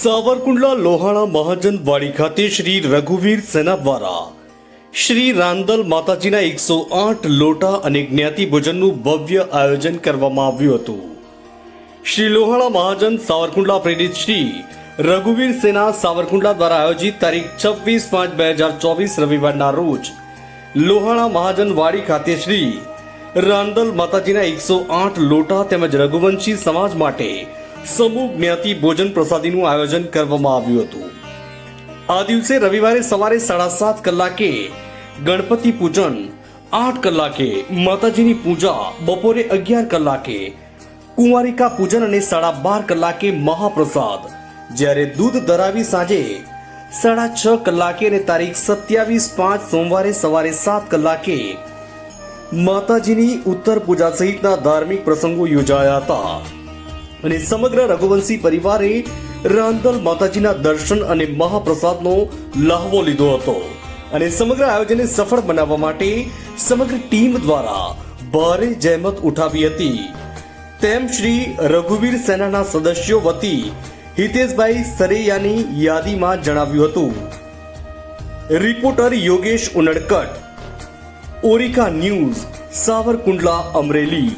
સાવરકુંડલા લોહાણા મહાજન વાડી ખાતે શ્રી રઘુવીર સેના દ્વારા શ્રી રાંદલ માતાજીના એકસો આઠ લોટા અને જ્ઞાતિ ભોજનનું ભવ્ય આયોજન કરવામાં આવ્યું હતું. શ્રી લોહાણા મહાજન સાવરકુંડલા પ્રેરિત શ્રી રઘુવીર સેના સાવરકુંડલા દ્વારા આયોજિત તારીખ છવ્વીસ પાંચ બે હજાર ચોવીસ રવિવારના રોજ લોહાણા મહાજન વાડી ખાતે શ્રી રાંદલ માતાજીના એકસો આઠ લોટા તેમજ રઘુવંશી સમાજ માટે સમૂહ જ્ઞાતિ ભોજન પ્રસાદીનું આયોજન કરવામાં આવ્યું હતું. આ દિવસે રવિવારે સવારે સાડા સાત કલાકે ગણપતિ પૂજન, આઠ કલાકે માતાજીની પૂજા, બપોરે અગિયાર કલાકે કુંવારિકા પૂજન અને સાડા બાર કલાકે મહાપ્રસાદ. જ્યારે દૂધ ધરાવી સાંજે સાડા છ કલાકે અને તારીખ સત્યાવીસ પાંચ સોમવારે સવારે સાત કલાકે માતાજીની ઉત્તર પૂજા સહિતના ધાર્મિક પ્રસંગો યોજાયા હતા. અને સમગ્ર રઘુવંશી પરિવારે રાંદલ માતાજીના દર્શન અને મહાપ્રસાદનો લહાવો લીધો હતો. અને સમગ્ર આયોજનને સફળ બનાવવા માટે સમગ્ર ટીમ દ્વારા ભારે જહેમત ઉઠાવી હતી. તેમ શ્રી રઘુવીર સેનાના સદસ્યો વતી હિતેશભાઈ સરેયાની યાદીમાં જણાવ્યું હતું. રિપોર્ટર યોગેશ ઉનડકટ. ઓરિકા ન્યૂઝ, સાવરકુંડલા અમરેલી.